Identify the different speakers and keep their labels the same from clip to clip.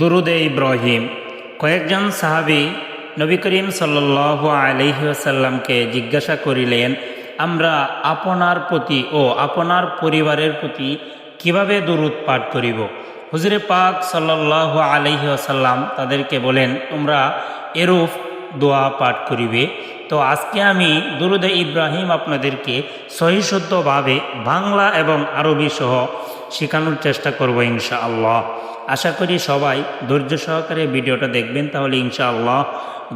Speaker 1: দুরুদে ইব্রাহিম। কয়েকজন সাহাবি নবী করিম সাল্লাহ আলহিহাসাল্লামকে জিজ্ঞাসা করিলেন, আমরা আপনার প্রতি ও আপনার পরিবারের প্রতি কীভাবে দুরুদ পাঠ করিব? হুজুরে পাক সাল্লাহ আলহিহাসাল্লাম তাদেরকে বলেন, তোমরা এরূপ দোয়া পাঠ করিবে। তো আজকে আমি দুরুদে ইব্রাহিম আপনাদেরকে সহিশুদ্ধভাবে বাংলা এবং আরবি সহ শেখানোর চেষ্টা করব ইনশাআল্লাহ। আশা করি সবাই ধৈর্য সহকারে ভিডিওটা দেখবেন, তাহলে ইনশাআল্লাহ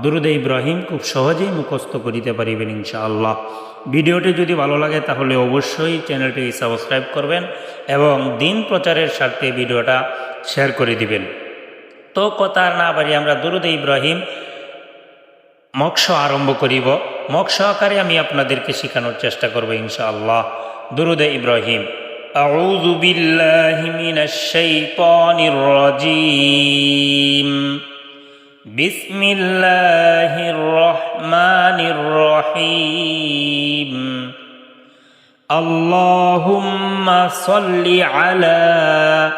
Speaker 1: দুরুদে ইব্রাহিম খুব সহজেই মুখস্থ করিতে পারিবেন ইনশাআল্লাহ। ভিডিওটি যদি ভালো লাগে, তাহলে অবশ্যই চ্যানেলটি সাবস্ক্রাইব করবেন এবং দিন প্রচারের স্বার্থে ভিডিওটা শেয়ার করে দিবেন। তো কথা না পারি আমরা দুরুদে ইব্রাহিম মক্ষ আরম্ভ করিব। মক্ষ আকারে আমি আপনাদেরকে শেখানোর চেষ্টা করব ইনশাআল্লাহ। দুরুদে ইব্রাহিম। أعوذ بالله من الشيطان الرجيم بسم الله الرحمن الرحيم اللهم صل على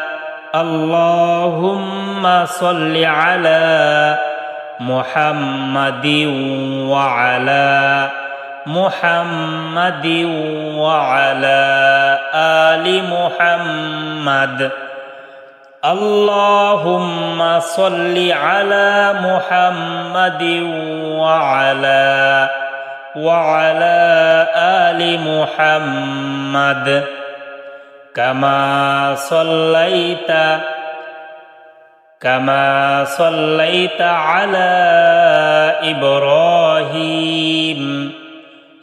Speaker 1: اللهم صل على محمد وعلى محمد وعلى آل محمد. اللهم صل على محمد وعلى وعلى آل محمد. كما صليت كما صليت على إبراهيم.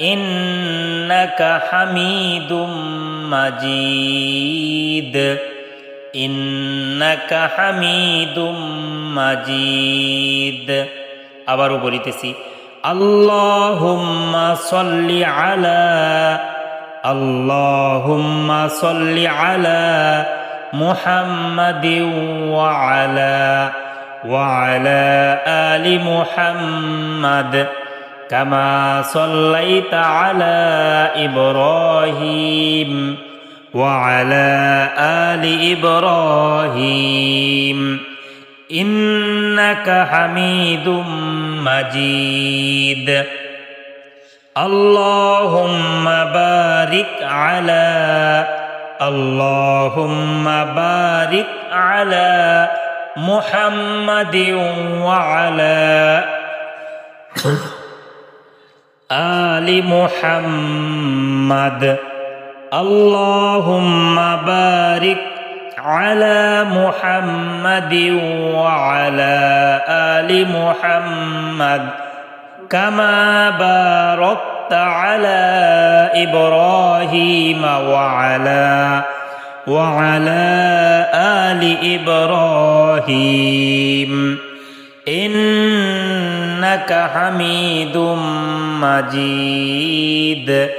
Speaker 1: إنك حميد مجيد إنك حميد مجيد আবারও বলিতেছি اللهم صل على اللهم صل على محمد وعلى وعلى آل محمد كما صليت على إبراهيم وعلى آل إبراهيم. إنك حميد مجيد. اللهم بارك على اللهم بارك على محمد وعلى آل محمد. اللهم بارك على محمد وعلى آل محمد. كما باركت على إبراهيم وعلى وعلى آل إبراهيم. إنك حميد مجيد.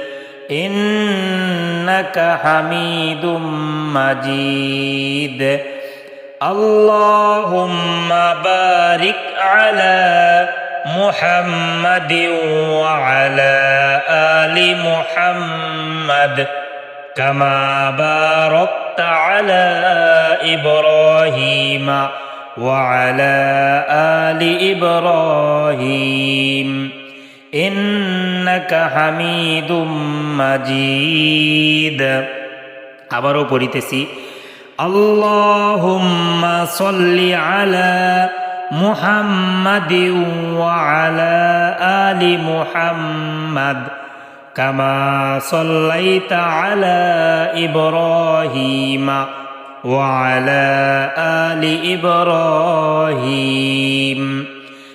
Speaker 1: إنك حميد مجيد. اللهم بارك على محمد وعلى آل محمد. كما باركت على إبراهيم وعلى آل إبراهيم. ইন্নাকা হামিদুম মাজিদ। আবারও পড়িতেছি, আল্লাহুম্মা সল্লি আলা মুহাম্মাদি আলা আলি মুহাম্মাদ কামা সল্লাইতা আলা ইব্রাহিমা ওয়ালা আলি ইব্রাহিম।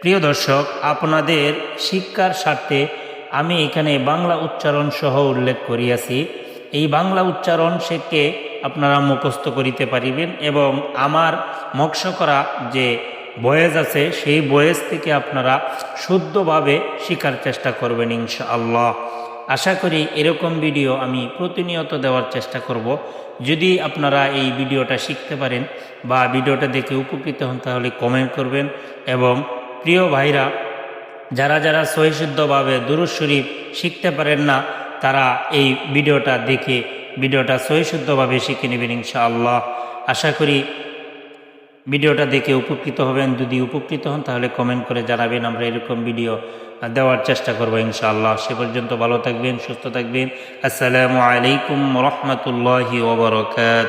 Speaker 1: প্রিয় দর্শক, আপনাদের শিক্ষার স্বার্থে আমি এখানে বাংলা উচ্চারণ সহ উল্লেখ করিয়াছি। এই বাংলা উচ্চারণ শেখে আপনারা মুখস্থ করিতে পারিবেন এবং আমার মৎস্য করা যে বয়েজ আছে, সেই বয়েজ থেকে আপনারা শুদ্ধভাবে শেখার চেষ্টা করবেন ইনশাআল্লাহ। আশা করি এরকম ভিডিও আমি প্রতিনিয়ত দেওয়ার চেষ্টা করব। যদি আপনারা এই ভিডিওটা শিখতে পারেন বা ভিডিওটা দেখে উপকৃত হন, তাহলে কমেন্ট করবেন এবং প্রিয় ভাইরা, যারা যারা সহিশুদ্ধভাবে দুরুজ শরীফ শিখতে পারেন না, তারা এই ভিডিওটা দেখে ভিডিওটা সহিশুদ্ধভাবে শিখে নেবেন ইনশাআল্লাহ। আশা করি ভিডিওটা দেখে উপকৃত হবেন। যদি উপকৃত হন, তাহলে কমেন্ট করে জানাবেন। আমরা এরকম ভিডিও দেওয়ার চেষ্টা করব ইনশাআল্লাহ। সে পর্যন্ত ভালো থাকবেন, সুস্থ থাকবেন। আসসালামু আলাইকুম রহমতুল্লাহি ওবরকাত